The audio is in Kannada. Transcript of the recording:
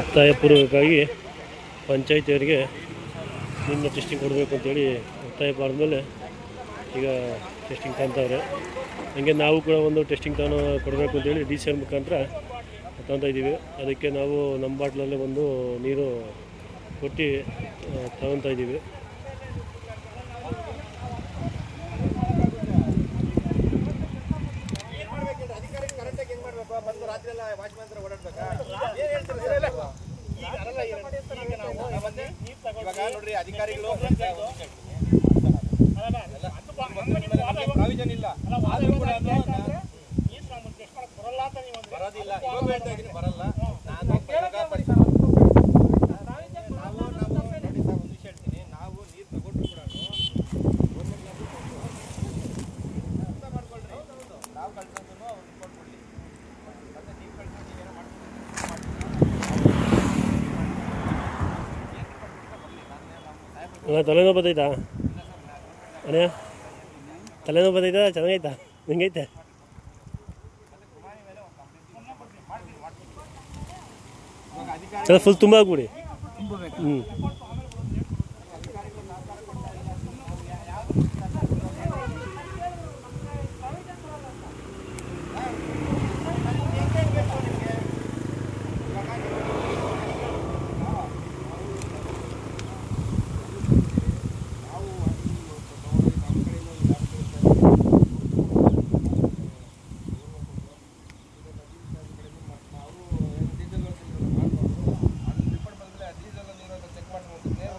ಒತ್ತಾಯಪೂರ್ವಕವಾಗಿ ಪಂಚಾಯತಿಯವರಿಗೆ ನಿನ್ನ ಟೆಸ್ಟಿಂಗ್ ಕೊಡಬೇಕು ಅಂತೇಳಿ ಒತ್ತಾಯ ಮಾಡಿದ್ಮೇಲೆ ಈಗ ಟೆಸ್ಟಿಂಗ್ ತಗೊತಾವ್ರೆ ಹಂಗೆ ನಾವು ಕೂಡ ಒಂದು ಟೆಸ್ಟಿಂಗ್ ತಾನು ಕೊಡಬೇಕು ಅಂತೇಳಿ ಡಿ ಸಿ ಆರ್ ಮುಖಾಂತರ ತಗೊತಾ ಇದ್ದೀವಿ. ಅದಕ್ಕೆ ನಾವು ನಮ್ಮ ಬಾಟ್ಲಲ್ಲೇ ಒಂದು ನೀರು ಕೊಟ್ಟು ತಗೊತಾ ಇದ್ದೀವಿ. ಇವಾಗ ನೋಡ್ರಿ ಅಧಿಕಾರಿಗಳು ಪ್ರಾವಿಷನ್ ಇಲ್ಲ. ಆದ್ರೂ ಕೂಡ ಬರೋದಿಲ್ಲ. ಇವಾಗ ಹೇಳ್ತಾ ಇದೀನಿ ಬರಲ್ಲ. ನಾನು ಪರಿಸರ ಅಣ್ಣ ತಲೆನೋವು ಬರ್ತೈತಾ ಅಣ್ಣ ತಲೆನೋವು ಬರ್ತೈತಾ ಚೆನ್ನಾಗೈತಾ? ಹೆಂಗೈತೆ ಚೆನ್ನಾಗಿ ಫುಲ್ ತುಂಬ ಆಗ್ಬಿಡಿ. ಹ್ಞೂ Yeah.